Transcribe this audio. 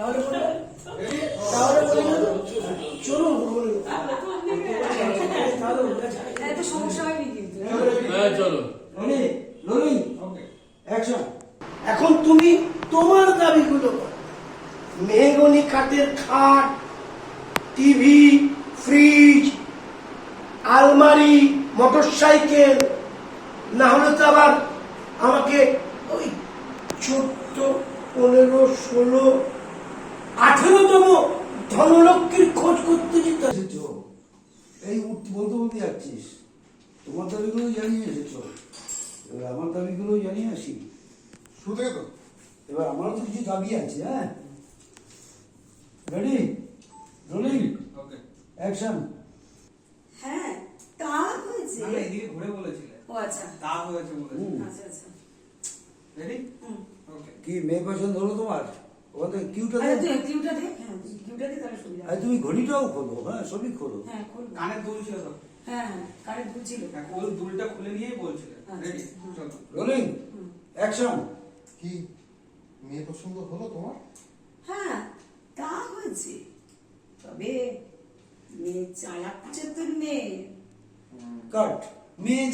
তাহলে বলে তাহলে বলে চলুন বলে তাহলে বলে যায়। এত সমস্যা হয়নি কিন্তু। হ্যাঁ চলো অ্যাকশন এখন তুমি তোমার দাবিগুলো করো। মেহগনি কাঠের খাট টিভি ফ্রিজ আলমারি মোটরসাইকেল না হলে তো আবার আমাকে ওই চোদ্দ পনেরো ষোলো আঠেরোতম ধনলক্ষ্মীর খোঁজ করতে যেতে। এই উঠ- বলতে বলতে যাচ্ছিস। তোমার দাবিগুলো জানিয়ে এসেছ। এবার আমার দাবিগুলো জানিয়ে আসি। থেকে তো এবার আমারও তো কিছু দাবি আছে হ্যাঁ? রেডি রোলিং ওকে অ্যাকশন হ্যাঁ তা হয়েছে। না এদিকে ঘুরে বলেছিলে। ও আচ্ছা। তা হয়েছে আচ্ছা আচ্ছা। রেডি ওকে কি মেয়ে পছন্দ হলো তোমার? ওখান থেকে কিউটা দে কিউটা দে হ্যাঁ কিউটা দে তাহলে সুবিধা আর তুমি ঘড়িটাও খোলো হ্যাঁ সবই খোলো। হ্যাঁ দুল ছিল তো হ্যাঁ হ্যাঁ কারে বুঝছিল ওই দুলটা খুলে নিয়েই বলছিলে। আচ্ছা, রেডি চলো। রোলিং অ্যাকশন কি? মেয়ে পছন্দ হলো তোমার? হ্যাঁ তা হয়েছে। তবে মেয়ে চালাক চতুর মেয়ে। কাট মেয়ে